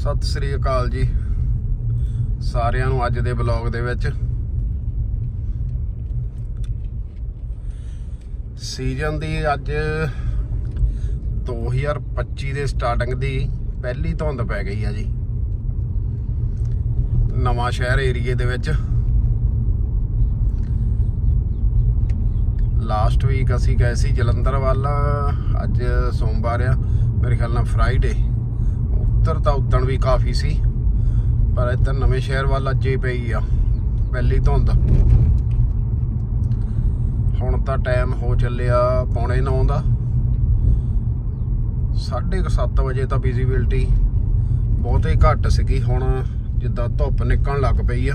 ਸਤਿ ਸ੍ਰੀ ਅਕਾਲ ਜੀ ਸਾਰਿਆਂ ਨੂੰ ਅੱਜ ਦੇ ਬਲੌਗ ਦੇ ਵਿੱਚ। ਸੀਜ਼ਨ ਦੀ ਅੱਜ 2025 ਦੇ ਸਟਾਰਟਿੰਗ ਦੀ ਪਹਿਲੀ ਧੁੰਦ ਪੈ ਗਈ ਆ ਜੀ। ਨਵਾਂ ਸ਼ਹਿਰ ਏਰੀਏ ਦੇ ਵਿੱਚ। ਲਾਸਟ ਵੀਕ ਅਸੀਂ ਗਏ ਸੀ ਜਲੰਧਰ ਵੱਲ। ਅੱਜ ਸੋਮਵਾਰ ਆ। ਮੇਰੇ ਖਿਆਲ ਨਾਲ ਫਰਾਈਡੇ ਉੱਤਰ ਤਾਂ ਉਦਣ ਵੀ ਕਾਫੀ ਸੀ, ਪਰ ਇੱਧਰ ਨਵੇਂ ਸ਼ਹਿਰ ਵੱਲ ਅੱਜ ਹੀ ਪਈ ਆ, ਪਹਿਲੀ ਧੁੰਦ। ਹੁਣ ਤਾਂ ਟਾਈਮ ਹੋ ਚੱਲਿਆ ਪੌਣੇ 9 ਦਾ। 7:30 ਵਜੇ ਤਾਂ ਵਿਜ਼ਿਬਿਲਟੀ ਬਹੁਤੇ ਘੱਟ ਸੀਗੀ, ਹੁਣ ਜਿੱਦਾਂ ਧੁੱਪ ਨਿਕਲਣ ਲੱਗ ਪਈ ਆ।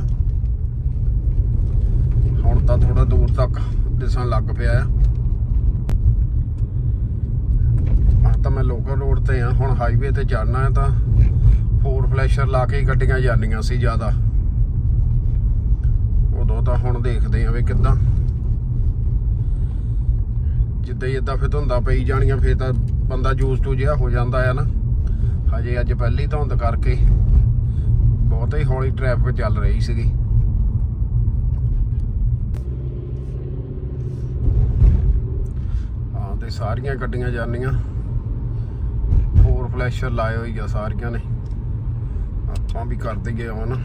ਹੁਣ ਤਾਂ ਥੋੜਾ ਦੂਰ ਤੱਕ ਦਿਸਣ ਲੱਗ ਪਿਆ ਆ ਆ ਤਾਂ ਮੈਂ ਲੋਕਲ ਰੋਡ ਤੇ ਆ ਹੁਣ ਹਾਈਵੇ ਤੇ ਚੜਨਾ ਹੈ ਤਾਂ ਫੋਰ ਫਲੈਸ਼ਰ ਲਾ ਕੇ ਗੱਡੀਆਂ ਜਾਂਦੀਆਂ ਸੀ ਜ਼ਿਆਦਾ। ਉਦੋਂ ਤਾਂ ਹੁਣ ਦੇਖਦੇ ਆ ਵੀ ਕਿੱਦਾਂ। ਜਿੱਦਾਂ ਹੀ ਇਦਾਂ ਫਿਰ ਧੁੰਦਾਂ ਪਈ ਜਾਣੀਆਂ, ਫਿਰ ਤਾਂ ਬੰਦਾ ਜੂਸ ਟੂ ਜਿਹਾ ਹੋ ਜਾਂਦਾ ਆ ਨਾ। ਹਜੇ ਅੱਜ ਪਹਿਲੀ ਧੁੰਦ ਕਰਕੇ ਬਹੁਤ ਹੀ ਹੌਲੀ ਟ੍ਰੈਫਿਕ ਚੱਲ ਰਹੀ ਸੀਗੀ। ਹਾਂ, ਤੇ ਸਾਰੀਆਂ ਗੱਡੀਆਂ ਜਾਂਦੀਆਂ। ਫਲੈਸ਼ਰ ਲਾਏ ਹੋਈ ਆ ਸਾਰੀਆਂ ਨੇ। ਆਪਾਂ ਵੀ ਕਰ ਦਈਏ ਹੁਣ।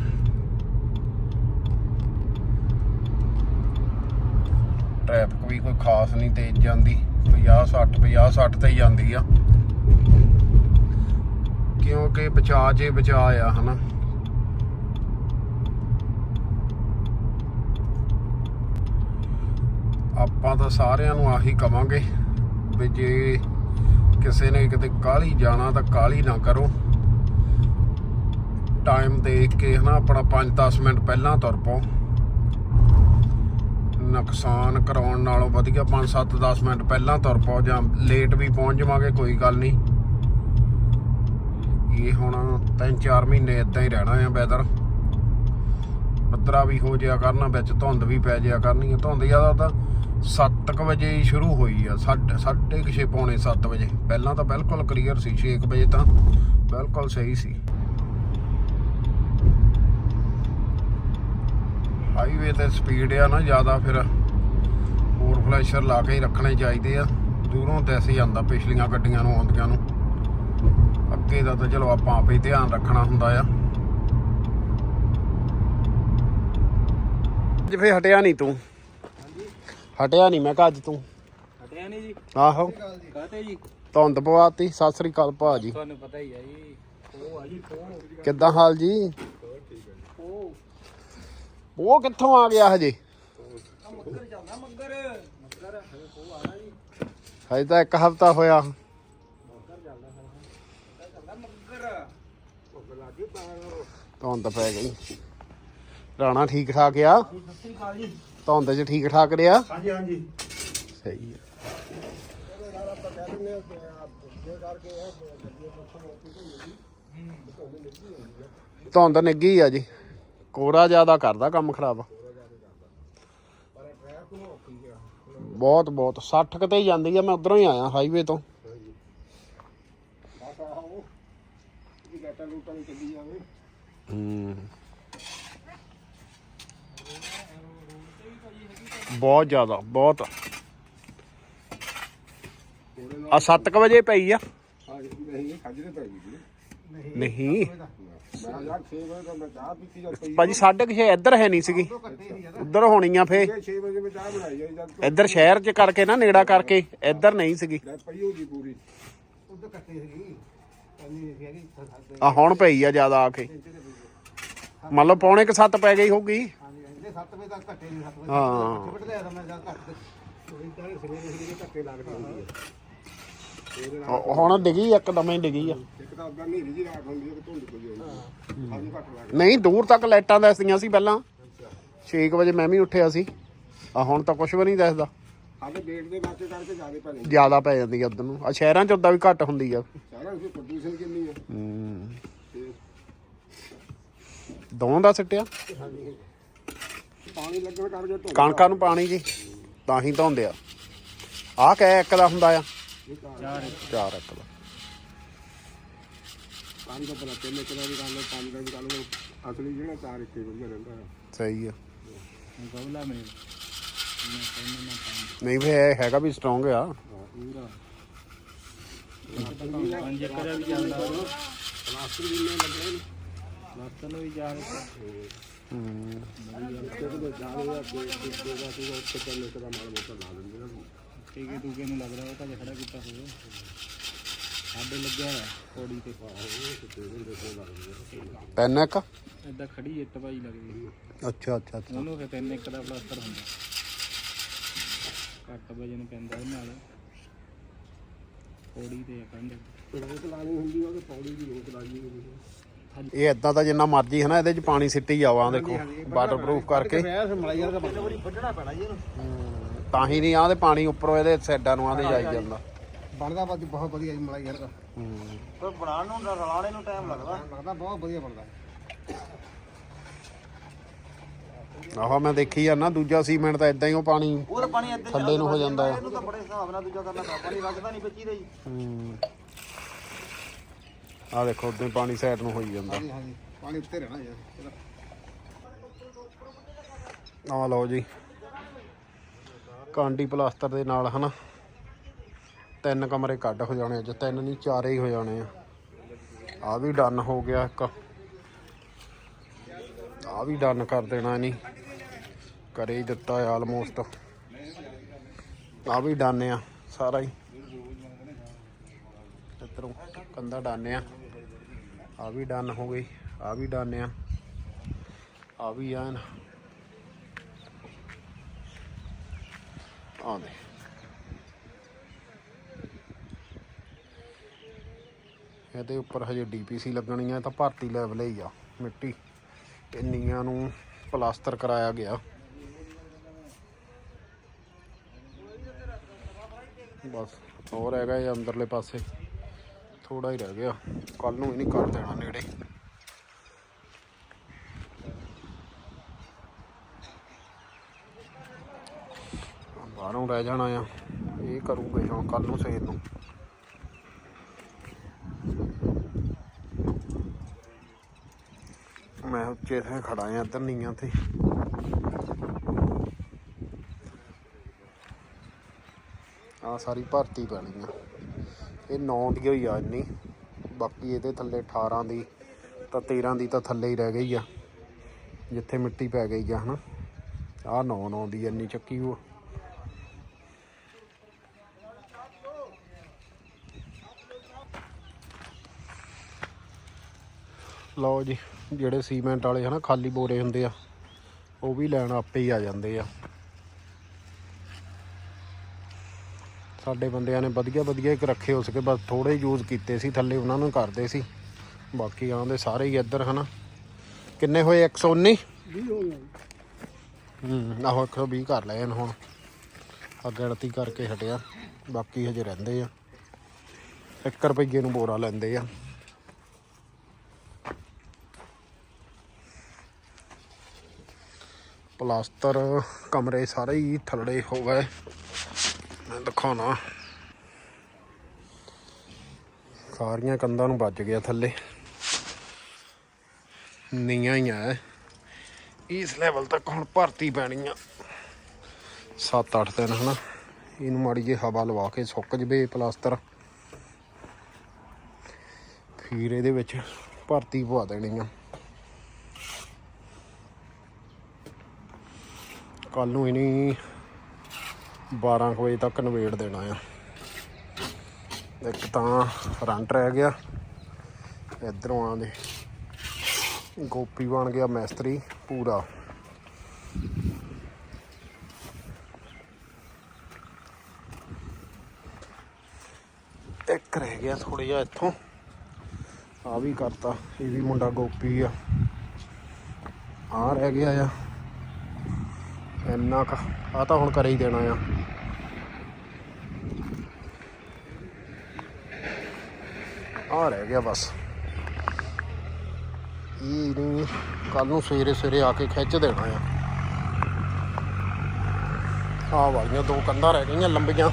ਟ੍ਰੈਫਿਕ ਵੀ ਕੋਈ ਖਾਸ ਨਹੀਂ ਤੇਜ਼ ਜਾਂਦੀ। 50 60 50 60 ਤੇ ਜਾਂਦੀ ਆ। ਕਿਉਂਕਿ ਬਚਾ ਜੇ ਬਚਾ ਆ, ਹਨਾ। ਆਪਾਂ ਤਾਂ ਸਾਰਿਆਂ ਨੂੰ ਆਹੀ ਕਵਾਂਗੇ ਵੀ ਜੇ ਕਿਸੇ ਨੇ ਕਿਤੇ ਕਾਹਲੀ ਜਾਣਾ ਤਾਂ ਕਾਹਲੀ ਨਾ ਕਰੋ। ਟਾਈਮ ਦੇਖ ਕੇ ਹਨਾ ਆਪਣਾ 5-10 ਮਿੰਟ ਪਹਿਲਾਂ ਤੁਰ ਪਓ। ਨੁਕਸਾਨ ਕਰਾਉਣ ਨਾਲੋਂ ਵਧੀਆ 5-7-10 ਮਿੰਟ ਪਹਿਲਾਂ ਤੁਰ ਪਓ ਜਾਂ ਲੇਟ ਵੀ ਪਹੁੰਚ ਜਾਵਾਂਗੇ, ਕੋਈ ਗੱਲ ਨਹੀਂ। ਇਹ ਹੁਣ 3-4 ਮਹੀਨੇ ਇਦਾਂ ਹੀ ਰਹਿਣਾ ਆ ਵੈਦਰ ਬੱਦਰਾ ਵੀ ਹੋ ਜਿਆ ਕਰਨਾ, ਵਿੱਚ ਧੁੰਦ ਵੀ ਪੈ ਜਿਆ ਕਰਨੀ ਧੁੰਦ ਜ਼ਿਆਦਾ ਤਾਂ 7:00 ਵਜੇ ਹੀ ਸ਼ੁਰੂ ਹੋਈ ਆ 6:30 ਪੌਣੇ 7 ਵਜੇ। ਪਹਿਲਾਂ ਤਾਂ ਬਿਲਕੁਲ ਕਲੀਅਰ ਸੀ 6 ਵਜੇ ਤਾਂ ਬਿਲਕੁਲ ਸਹੀ ਸੀ। ਹਾਈਵੇ ਤੇ ਸਪੀਡ ਆ ਨਾ ਜ਼ਿਆਦਾ, ਫਿਰ ਹੋਰ ਫਲੈਸ਼ਰ ਲਾ ਕੇ ਹੀ ਰੱਖਣੇ ਚਾਹੀਦੇ ਆ। ਦੂਰੋਂ ਤੇ ਅਸੀਂ ਜਾਂਦਾ ਪਿਛਲੀਆਂ ਗੱਡੀਆਂ ਨੂੰ, ਆਉਂਦੀਆਂ ਨੂੰ। ਅੱਗੇ ਦਾ ਤਾਂ ਚਲੋ ਆਪਾਂ ਆਪੇ ਧਿਆਨ ਰੱਖਣਾ ਹੁੰਦਾ ਆ। ਅੱਜ ਫੇ ਹਟਿਆ ਨਹੀਂ ਤੂੰ। ਹਟਿਆ ਨਹੀਂ ਮੈਂ ਕਿਹਾ ਅੱਜ ਤੂੰ। ਹਟਿਆ ਨਹੀਂ ਜੀ? ਆਹੋ। ਕਾਤੇ ਜੀ? ਧੁੰਦ ਪਵਾਤੀ ਸਤਿ ਸ੍ਰੀ ਅਕਾਲ ਭਾਜੀ। ਤੁਹਾਨੂੰ ਪਤਾ ਹੀ ਆ ਜੀ ਉਹ ਆ ਜੀ ਉਹ ਕਿੱਦਾਂ ਹਾਲ ਜੀ? ਉਹ ਉਹ ਕਿੱਥੋਂ ਆ ਗਿਆ ਹਜੇ? ਮੱਗਰ ਜਾਂਦਾ ਮੱਗਰ ਮੱਗਰ ਉਹ ਆਣਾ ਜੀ ਹਜੇ ਤਾਂ ਇੱਕ ਹਫਤਾ ਹੋਇਆ। ਜਾਂਦਾ ਮੱਗਰ ਉਹ ਲਾਜੀ ਧੁੰਦ ਪੈ ਗਈ। ਰਾਣਾ ਠੀਕ ਠਾਕ ਆ? ਸਤਿ ਸ੍ਰੀ ਅਕਾਲ ਜੀ। ਧੁੰਦ 'ਚ ਠੀਕ ਠਾਕ ਰਿਹਾ। ਹਾਂਜੀ ਹਾਂਜੀ। ਸਹੀ ਆ। ਧੁੰਦ ਨਿੱਗੀ ਆ ਜੀ। ਕੋਰਾ ਜ਼ਿਆਦਾ ਕਰਦਾ ਕੰਮ ਖਰਾਬ। ਬਹੁਤ ਬਹੁਤ। 60 ਕਿਤੇ ਹੀ ਜਾਂਦੀ ਆ ਮੈਂ ਉਧਰੋਂ ਹੀ ਆਇਆ ਹਾਈਵੇ ਤੋਂ। ਹੂੰ। ਬਹੁਤ ਜ਼ਿਆਦਾ, ਬਹੁਤ। ਆ 7 ਵਜੇ ਪਈ ਆ। ਨਹੀਂ। ਖੱਜਰੇ ਪੈ ਗਈ ਨਹੀਂ ਮੈਂ ਯਾਰ 6 ਵਜੇ ਤਾਂ ਮੈਂ ਚਾਹ ਪੀਤੀ ਜਦ ਪਈ ਭਾਜੀ 6:30 ਇੱਧਰ ਹੈ ਨਹੀਂ ਸੀਗੀ। ਉਧਰ ਹੋਣੀ ਆ ਫੇ 6 ਵਜੇ ਮੈਂ ਚਾਹ ਬਣਾਈ ਆਈ ਜਦ ਇੱਧਰ ਸ਼ਹਿਰ 'ਚ ਕਰਕੇ ਨਾ, ਨੇੜਾ ਕਰਕੇ, ਇੱਧਰ ਨਹੀਂ ਸੀਗੀ। ਪਈ ਹੋਗੀ ਪੂਰੀ ਉਧਰ ਕੱਟੇ ਸੀਗੀ ਆ ਹੁਣ ਪਈ ਆ ਜ਼ਿਆਦਾ ਆ ਕੇ। ਮੰਨ ਲਓ ਪੌਣੇ ਕ 7 ਪੈ ਗਈ ਹੋਊਗੀ। ਹਾਂਜੀ ਇਹਦੇ 7 ਵਜੇ ਤੱਕ ਕੱਟੇ ਨਹੀਂ 7 ਵਜੇ ਹਾਂ। ਵੱਢ ਲਿਆ ਤਾਂ ਮੈਂ ਜਦ ਕੱਟ ਥੋੜੀ ਤਾਂ ਸਵੇਰੇ ਸਵੇਰੇ ਧੱਕੇ ਲੱਗਦੇ ਹੁੰਦੀ ਹੈ ਹੁ- ਹੁਣ ਡਿੱਗੀ ਇੱਕਦਮ ਹੀ ਡਿੱਗੀ ਆ। ਇੱਕ ਤਾਂ ਅੱਗਾ ਨੇਰੀ ਜੀ ਰਾਤ ਹੁੰਦੀ ਹੈ ਕਿ ਧੁੰਦ ਕੋਈ ਹੋਈ ਸਾਨੂੰ ਘੱਟ ਲੱਗ ਨਹੀਂ ਦੂਰ ਤੱਕ ਲਾਈਟਾਂ ਦੱਸਦੀਆਂ ਸੀ ਪਹਿਲਾਂ। 6 ਵਜੇ ਮੈਂ ਵੀ ਉੱਠਿਆ ਸੀ। ਆ ਹੁਣ ਤਾਂ ਕੁਝ ਵੀ ਨਹੀਂ ਦੱਸਦਾ। ਦੇ ਕਰਕੇ ਪੈਣੇ ਜ਼ਿਆਦਾ ਪੈ ਜਾਂਦੀ ਆ ਉਧਰ ਨੂੰ। ਆ ਸ਼ਹਿਰਾਂ 'ਚ ਉਦਾਂ ਵੀ ਘੱਟ ਹੁੰਦੀ ਆ। ਸਾਰਾ ਉਸ ਪ੍ਰਦੂਸ਼ਣ ਕਿੰਨੀ ਹੈ ਹੂੰ। ਤੇ ਦੋਵਾਂ ਦਾ ਸਿੱਟਿਆ? ਪਾਣੀ ਲੱਗਣ ਕਰਕੇ ਧੁੰਦ ਕਣਕਾਂ ਨੂੰ ਪਾਣੀ ਜੀ ਤਾਂ ਹੀ ਧੋਂਦੇ ਆ। ਆਹ ਕਹਿ ਇੱਕ ਦਾ ਹੁੰਦਾ ਆ। ਚਾਰ ਇੱਕ। ਦਾ। ਕੰਮ ਤਾਂ ਪਤਾ ਤਿੰਨ ਕਿਲੋ ਦੀ ਗੱਲ ਪੰਜ ਦਾ ਦੀ ਗੱਲ ਅਸਲੀ ਜਿਹੜਾ ਚਾਰ ਇੱਕੇ ਵਧੀਆ ਰਹਿੰਦਾ ਹੈ ਸਹੀ ਆ। ਗਵਲਾ ਮੇਰੇ ਮੈਂ ਕਹਿੰਦਾ ਨਾ ਕੰਮ ਨਹੀਂ ਵੀ ਇਹ ਹੈਗਾ ਵੀ ਸਟਰੋਂਗ ਆ। ਪੂਰਾ ਪੰਜ ਏਕੜ ਵੀ ਜਾਂਦਾ। ਪਲਾਸਟਿਕ ਵੀ ਨੇ ਲੱਗੇ ਨੇ। ਲੱਤ ਨੂੰ ਵੀ ਜਾ ਰਿਹਾ ਹੂੰ ਨੇ ਟੀਕੇ ਨੂੰ ਲੱਗ ਰਿਹਾ ਉਹ ਤਾਂ ਖੜਾ ਕੀਤਾ ਹੋਵੇ ਸਾਡੇ ਲੱਗਿਆ ਹੋਇਆ ਕੋੜੀ ਤੇ ਤਿੰਨ ਇੱਕ? ਏਦਾਂ ਖੜੀ ਇੱਟ ਭਾਈ ਲੱਗਦੀ ਅੱਛਾ ਅੱਛਾ ਅੱਛਾ। ਉਹਨੂੰ ਫਿਰ ਤਿੰਨ ਇੱਕ ਦਾ ਪਲਾਸਟਰ ਹੁੰਦਾ। ਘੱਟ ਵਜਨ ਪੈਂਦਾ ਇਹ ਨਾਲ। ਕੋੜੀ ਤੇ ਕੰਧ। ਦੀ ਇਹ ਇਦਾਂ ਦਾ ਜਿੰਨਾ ਮਰਜ਼ੀ ਹੈ ਨਾ ਇਹਦੇ ਚ ਪਾਣੀ ਸਿੱਟੀ ਜਾਵਾਂ ਦੇਖੋ ਵਾਟਰਪ੍ਰੂਫ ਕਰਕੇ। ਵੱਢਣਾ ਪੈਣਾ ਜੀ ਇਹਨੂੰ। ਤਾਂ ਹੀ ਨਹੀਂ ਆਦੇ ਪਾਣੀ ਉੱਪਰੋਂ ਇਹਦੇ ਸਾਈਡਾਂ ਨੂੰ ਆਦੇ ਜਾਈ ਜਾਂਦਾ। ਬਣਦਾ ਬਹੁਤ ਵਧੀਆ ਜੀ ਮਲਾਈ ਵਾਲਾ ਹੂੰ। ਪਰ ਬਣਾਉਣ ਨੂੰ ਰਲਾਣੇ ਨੂੰ ਟਾਈਮ ਲੱਗਦਾ। ਲੱਗਦਾ ਬਹੁਤ ਵਧੀਆ ਬਣਦਾ। ਆਹ ਮੈਂ ਦੇਖੀ ਆ ਨਾ ਦੂਜਾ ਸੀਮੈਂਟ ਤਾਂ ਇਦਾਂ ਹੀ ਉਹ ਪਾਣੀ ਉਹ ਤਾਂ ਪਾਣੀ ਇੱਦਾਂ ਥੱਲੇ ਨੂੰ ਹੋ ਜਾਂਦਾ। ਹੈ ਇਹਨੂੰ ਤਾਂ ਬੜੇ ਹਿਸਾਬ ਨਾਲ ਦੂਜਾ ਕਰਨਾ ਪਾਣੀ ਲੱਗਦਾ ਨਹੀਂ ਬੱਚੀ ਦਾ ਜੀ ਹੂੰ। ਆ ਦੇਖੋ ਉਦੋਂ ਪਾਣੀ ਸਾਈਡ ਨੂੰ ਹੋਈ ਜਾਂਦਾ। ਹਾਂਜੀ ਹਾਂਜੀ। ਪਾਣੀ ਉੱਤੇ ਰਹਿਣਾ ਯਾਰ ਆ ਲਓ ਜੀ। ਕਾਂਡੀ ਪਲਾਸਟਰ ਦੇ ਨਾਲ ਹਨਾ? ਤਿੰਨ ਕਮਰੇ ਕੱਢ ਹੋ ਜਾਣੇ ਅੱਜ ਤਿੰਨ ਨਹੀਂ ਚਾਰੇ ਹੀ ਹੋ ਜਾਣੇ ਆ। ਆ ਵੀ ਡਨ ਹੋ ਗਿਆ ਇੱਕ। ਆ ਵੀ ਡਨ ਕਰ ਦੇਣਾ ਨਹੀਂ ਕਰੇ ਹੀ ਦਿੱਤਾ ਆਲਮੋਸਟ ਆ ਵੀ ਡਨ ਆ ਸਾਰਾ ਹੀ। ਇੱਧਰੋਂ ਕੰਧਾ ਡਨ ਆ। ਆ ਵੀ ਡਨ ਹੋ ਗਈ, ਆ ਵੀ ਡਨ ਆ। ਆ ਵੀ ਐਨ ਆ ਇਹਦੇ ਉੱਪਰ ਹਜੇ ਡੀਪੀਸੀ ਲੱਗਣੀ ਆ ਤਾਂ ਭਾਰਤੀ ਲੈਵਲ ਹੀ ਆ, ਮਿੱਟੀ। ਤੇ ਨੀਆਂ ਨੂੰ ਪਲਾਸਟਰ ਕਰਾਇਆ ਗਿਆ। ਬਸ, ਹੋਰ ਹੈਗਾ ਇਹ ਅੰਦਰਲੇ ਪਾਸੇ। ਥੋੜਾ ਹੀ ਰਹਿ ਗਿਆ। ਕੱਲ ਨੂੰ ਹੀ ਕਰ ਦੇਣਾ ਨੇੜੇ। ਬਾਹਰੋਂ ਰਹਿ ਜਾਣਾ ਆ। ਇਹ ਕਰੂਗੇ ਹੁਣ ਕੱਲ ਨੂੰ ਸਵੇਰ ਨੂੰ। ਮੈਂ ਉੱਚੇ ਤੇ ਖੜਾ ਆ, ਇੱਧਰ ਨੀਆਂ ਤੇ ਆ ਸਾਰੀ ਭਰਤੀ ਪੈਣੀ ਆ। ਇਹ 9 ਦੀ ਹੋਈ ਆ ਇੰਨੀ। ਬਾਕੀ ਇਹਦੇ ਥੱਲੇ 18 ਦੀ ਤਾਂ 13 ਦੀ ਤਾਂ ਥੱਲੇ ਹੀ ਰਹਿ ਗਈ ਆ, ਜਿੱਥੇ ਮਿੱਟੀ ਪੈ ਗਈ ਆ, ਹਨਾ। ਆ 9 9 ਦੀ ਇੰਨੀ ਚੱਕੀ ਉਹ ਲਓ ਜੀ, ਜਿਹੜੇ ਸੀਮੈਂਟ ਵਾਲੇ, ਹਨਾ, ਖਾਲੀ ਬੋਰੇ ਹੁੰਦੇ ਆ, ਉਹ ਵੀ ਲੈਣ ਆਪੇ ਹੀ ਆ ਜਾਂਦੇ ਆ। ਸਾਡੇ ਬੰਦਿਆਂ ਨੇ ਵਧੀਆ ਵਧੀਆ ਇੱਕ ਰੱਖੇ ਹੋ ਸਕੇ ਬਸ ਥੋੜੇ ਯੂਜ਼ ਕੀਤੇ ਸੀ ਥੱਲੇ ਉਹਨਾਂ ਨੂੰ ਕਰਦੇ ਸੀ। ਬਾਕੀ ਆਂਦੇ ਸਾਰੇ ਹੀ ਇੱਧਰ ਹਨਾ। ਕਿੰਨੇ ਹੋਏ? 119 ਵੀ ਹੋ ਗਿਆ ਹੂੰ ਆਹੋ 120 ਕਰ ਲਏ ਹਨ ਹੁਣ। ਆ ਗਿਣਤੀ ਕਰਕੇ ਹਟਿਆ। ਬਾਕੀ ਹਜੇ ਰਹਿੰਦੇ ਆ। 1 ਰੁਪਏ ਨੂੰ ਬੋਰਾ ਲੈਂਦੇ ਆ। ਪਲਾਸਟਰ ਕਮਰੇ ਸਾਰੇ ਹੀ ਥੱਲੇ ਹੋ ਗਏ। ਮੈਂ ਦਿਖਾਉਣਾ। ਸਾਰੀਆਂ ਕੰਧਾਂ ਨੂੰ ਵੱਜ ਗਿਆ ਥੱਲੇ। ਨੀਆਂ ਹੀ ਆ ਇਸ ਲੈਵਲ ਤੱਕ ਹੁਣ ਭਰਤੀ ਪੈਣੀ ਆ 7-8 ਦਿਨ ਹਨਾ। ਇਹਨੂੰ ਮਾੜੀ ਜਿਹੀ ਹਵਾ ਲਵਾ ਕੇ ਸੁੱਕ ਜਵੇ ਪਲਾਸਟਰ। ਫਿਰ ਇਹਦੇ ਵਿੱਚ ਭਰਤੀ ਪਵਾ ਦੇਣੀ ਆ ਕੱਲ ਨੂੰ ਇਹਨੇ 12 ਕੁ ਵਜੇ ਤੱਕ ਨਵੇੜ ਦੇਣਾ ਆ। ਇੱਕ ਤਾਂ ਰੰਟ ਰਹਿ ਗਿਆ। ਇਧਰੋਂ ਆਂਦੇ ਗੋਪੀ ਬਣ ਗਿਆ ਮੈਸਤਰੀ ਪੂਰਾ। ਇੱਕ ਰਹਿ ਗਿਆ ਥੋੜਾ ਜਿਹਾ ਇੱਥੋਂ। ਆ ਵੀ ਕਰਤਾ। ਇਹ ਵੀ ਮੁੰਡਾ ਗੋਪੀ ਆ। ਆ ਰਹਿ ਗਿਆ ਆ। ਇੰਨਾ ਕ। ਆ ਤਾਂ ਹੁਣ ਕਰ ਹੀ ਦੇਣਾ ਆ। ਆ ਰਹਿ ਗਿਆ ਬਸ। ਇਹ ਨੂੰ ਕੱਲ ਨੂੰ ਸਵੇਰੇ ਸਵੇਰੇ ਆ ਕੇ ਖਿੱਚ ਦੇਣਾ ਆ। ਆ ਵਾਲੀਆਂ ਦੋ ਕੰਧਾਂ ਰਹਿ ਗਈਆਂ ਲੰਬੀਆਂ।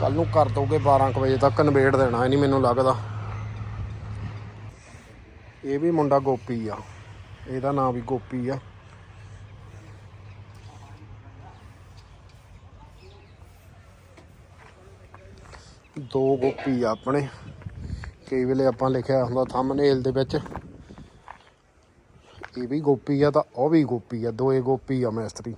ਕੱਲ ਨੂੰ ਕਰ ਦੋਗੇ 12 ਵਜੇ ਤੱਕ ਨਵੇੜ ਦੇਣਾ ਨਹੀਂ ਮੈਨੂੰ ਲੱਗਦਾ। ਇਹ ਵੀ ਮੁੰਡਾ ਗੋਪੀ ਆ। ਇਹਦਾ ਨਾਮ ਵੀ ਗੋਪੀ ਆ। ਦੋ ਗੋਪੀ ਆ ਆਪਣੇ। ਕਈ ਵੇਲੇ ਆਪਾਂ ਲਿਖਿਆ ਹੁੰਦਾ ਥੰਬਨੇਲ ਦੇ ਵਿੱਚ। ਇਹ ਵੀ ਗੋਪੀ ਆ ਤਾਂ ਉਹ ਵੀ ਗੋਪੀ ਆ, ਦੋਏ ਗੋਪੀ ਆ ਮਿਸਤਰੀ।